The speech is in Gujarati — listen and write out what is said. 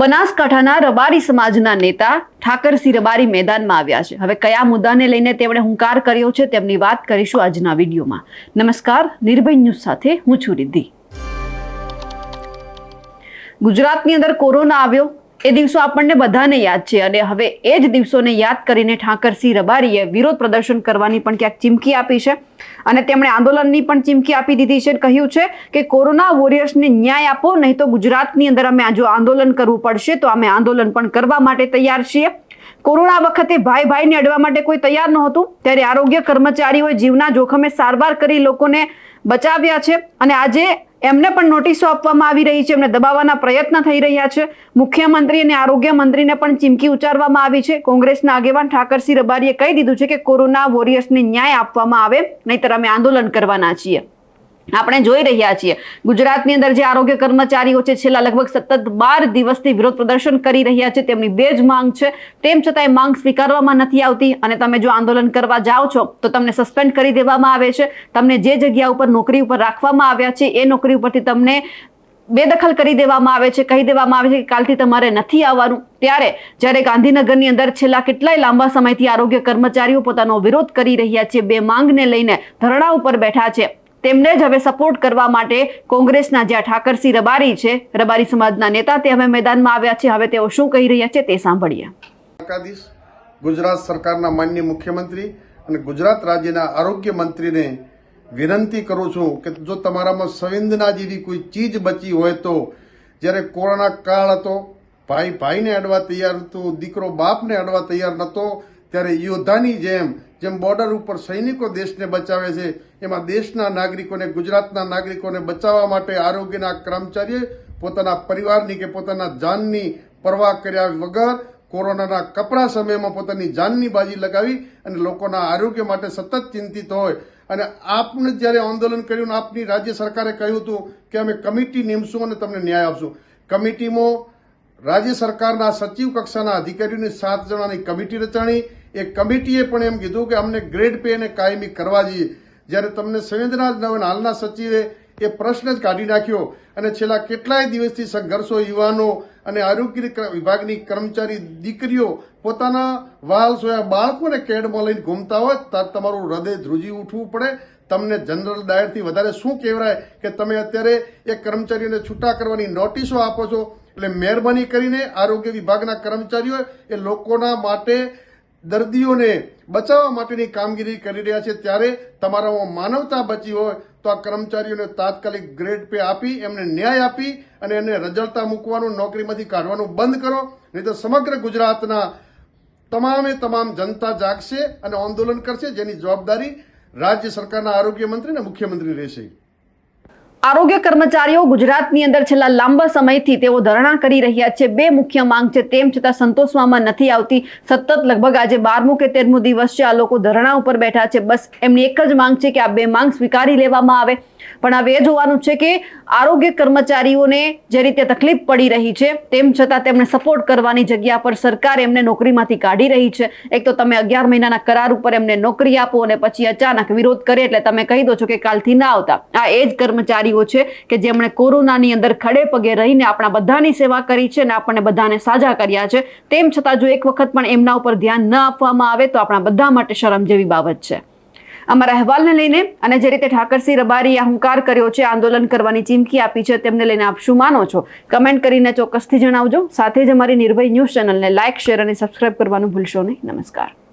બનાસકાંઠાના રબારી સમાજના નેતા ઠાકરસિંહ રબારી મેદાનમાં આવ્યા છે. હવે કયા મુદ્દાને લઈને તેમણે હુંકાર કર્યો છે તેમની વાત કરીશું આજના વિડીયોમાં. નમસ્કાર, નિર્ભય ન્યૂઝ સાથે હું છું રિદ્ધિ. ગુજરાતની અંદર કોરોના આવ્યો એ દિવસો આપણને બધાને યાદ છે અને હવે એ જ દિવસોને યાદ કરીને ઠાકરસિંહ રબારીએ વિરોધ પ્રદર્શન કરવાની પણ ક્યાંક ચીમકી આપી છે. અને તેમણે આંદોલનની પણ ચીમકી આપી દીધી છે કહ્યું છે કે કોરોના વોરિયર્સને ન્યાય આપો, નહીં તો ગુજરાતની અંદર અમે જો આંદોલન કરવું પડશે, તો અમે આંદોલન પણ કરવા માટે તૈયાર છીએ. કોરોના વખતે ભાઈ ભાઈને અડવા માટે કોઈ તૈયાર નહોતું. ત્યારે આરોગ્ય કર્મચારીઓએ જીવના જોખમે સારવાર કરી લોકોને બચાવ્યા છે. અને આજે એમને પણ નોટિસો આપવામાં આવી રહી છે, એમને દબાવવાના પ્રયત્ન થઈ રહ્યા છે. મુખ્યમંત્રી અને આરોગ્ય મંત્રીને પણ ચીમકી ઉચ્ચારવામાં આવી છે. કોંગ્રેસના આગેવાન ઠાકરસિંહ રબારીએ કહી દીધું છે કે કોરોના વોરિયર્સને ન્યાય આપવામાં આવે, નહીતર અમે આંદોલન કરવાના છીએ. આપણે જોઈ રહ્યા છીએ. ગુજરાતની અંદર જે આરોગ્ય કર્મચારીઓ છે, છેલ્લા લગભગ સતત બાર દિવસથી વિરોધ પ્રદર્શન કરી રહ્યા છે. તેમની બે જ માંગ છે. તેમ છતાં એ માંગ સ્વીકારવામાં નથી આવતી અને તમે જો આંદોલન કરવા જાઓ છો, તો તમને સસ્પેન્ડ કરી દેવામાં આવે છે. તમને જે જગ્યા ઉપર નોકરી ઉપર રાખવામાં આવ્યા છે, એ નોકરી ઉપરથી તમને બેદખલ કરી દેવામાં આવે છે. કહી દેવામાં આવે છે કે કાલથી તમારે નથી આવવાનું. ત્યારે જ્યારે ગાંધીનગરની અંદર છેલ્લા કેટલાય લાંબા સમયથી આરોગ્ય કર્મચારીઓ પોતાનો વિરોધ કરી રહ્યા છે, બે માંગને લઈને ધરણા ઉપર બેઠા છે. તેમને જ હવે સપોર્ટ કરવા માટે કોંગ્રેસના જ્યાં ઠાકરસિંહ રબારી છે, રબારી સમાજના નેતા તે હવે મેદાનમાં આવ્યા છે. હવે તેઓ શું કહી રહ્યા છે તે સાંભળીએ. ગુજરાત સરકારના માન્ય મુખ્યમંત્રી અને ગુજરાત રાજ્યના આરોગ્ય મંત્રીને વિનંતી કરું છું કે જો તમારામાં સંવેદના જેવી કોઈ ચીજ બચી હોય તો જ્યારે કોરોના કાળ હતો ભાઈ ભાઈને અડવા તૈયાર હતું દીકરો બાપને અડવા તૈયાર નહોતો ત્યારે યોદ્ધાની જેમ જેમ બોર્ડર ઉપર સૈનિકો દેશને બચાવે છે, એમાં દેશના નાગરિકોને, ગુજરાતના નાગરિકોને બચાવવા માટે આરોગ્યના કર્મચારીએ પોતાના પરિવારની કે પોતાના જાનની પરવાહ કર્યા વગર કોરોનાના કપરા સમયમાં પોતાની જાનની બાજી લગાવી અને લોકોના આરોગ્ય માટે સતત ચિંતિત હોય. અને આપને જ્યારે આંદોલન કર્યું આપની રાજ્ય સરકારે કહ્યું હતું કે અમે કમિટી નીમશું અને તમને ન્યાય આપશું. કમિટીમાં રાજ્ય સરકારના સચિવ કક્ષાના અધિકારીઓની સાત જણાની કમિટી રચાણી એ કમિટીએ પણ એમ કીધું કે અમને ગ્રેડ પે અને કાયમી કરવા જોઈએ. જ્યારે તમને સંવેદના જ હાલના સચિવે એ પ્રશ્ન જ કાઢી નાખ્યો. અને છેલ્લા કેટલાય દિવસથી સંઘર્ષો, યુવાનો અને આરોગ્ય વિભાગની કર્મચારી દીકરીઓ પોતાના વાલ સોયા બાળકોને કેડમાં લઈને ઘૂમતા હોય ત્યારે તમારું હૃદય ધ્રુજી ઉઠવું પડે. તમને જનરલ ડાયરથી વધારે શું કહેવાય કે તમે અત્યારે એ કર્મચારીઓને છૂટા કરવાની નોટિસો આપો છો? એટલે મહેરબાની કરીને આરોગ્ય વિભાગના કર્મચારીઓ એ લોકોના માટે દર્દીઓને બચાવવા માટેની કામગીરી કરી રહ્યા છે. ત્યારે તમારામાં માનવતા બચી હોય તો આ કર્મચારીઓને તાત્કાલિક ગ્રેડ પે આપી, એમને ન્યાય આપી અને એને રજળતા મૂકવાનું, નોકરીમાંથી કાઢવાનું બંધ કરો. નહીં તો સમગ્ર ગુજરાતના તમામે તમામ જનતા જાગશે અને આંદોલન કરશે, જેની જવાબદારી રાજ્ય સરકારના આરોગ્ય મંત્રી અને મુખ્યમંત્રી રહેશે. આરોગ્ય કર્મચારીઓ ગુજરાતની અંદર છેલ્લા લાંબા સમયથી તેઓ ધરણા કરી રહ્યા છે. બે મુખ્ય માંગ છે. તેમ છતાં સંતોષવામાં નથી આવતી. સતત લગભગ આજે બારમું કે તેરમું દિવસ છે. આ લોકો ધરણા ઉપર બેઠા છે. બસ એમની એક જ માંગ છે કે આ બે માંગ સ્વીકારી લેવામાં આવે. પણ હવે એ જોવાનું છે કે આરોગ્ય કર્મચારીઓને જે રીતે તકલીફ પડી રહી છે, તેમ છતાં તેમને સપોર્ટ કરવાની જગ્યા પર સરકાર એમને નોકરીમાંથી કાઢી રહી છે. એક તો તમે અગિયાર મહિનાના કરાર ઉપર એમને નોકરી આપો અને પછી અચાનક વિરોધ કરે એટલે તમે કહી દો છો કે કાલથી ના આવતા. આ એ જ કર્મચારીઓ છે કે જેમણે કોરોનાની અંદર ખડે પગે રહીને આપણા બધાની સેવા કરી છે અને આપણને બધાને સાજા કર્યા છે. તેમ છતાં જો એક વખત પણ એમના ઉપર ધ્યાન ન આપવામાં આવે તો આપણા બધા માટે શરમ જેવી બાબત છે. અમારા અહેવાલને લઈને અને જે રીતે ઠાકરસિંહ રબારીએ હુંકાર કર્યો છે, આંદોલન કરવાની ચીમકી આપી છે, તેમને લઈને આપ શું માનો છો? કમેન્ટ કરીને ચોક્કસથી જણાવજો. સાથે જ અમારી નિર્ભય ન્યૂઝ ચેનલને લાઇક શેર અને સબસ્ક્રાઇબ કરવાનું ભૂલશો નહીં. નમસ્કાર.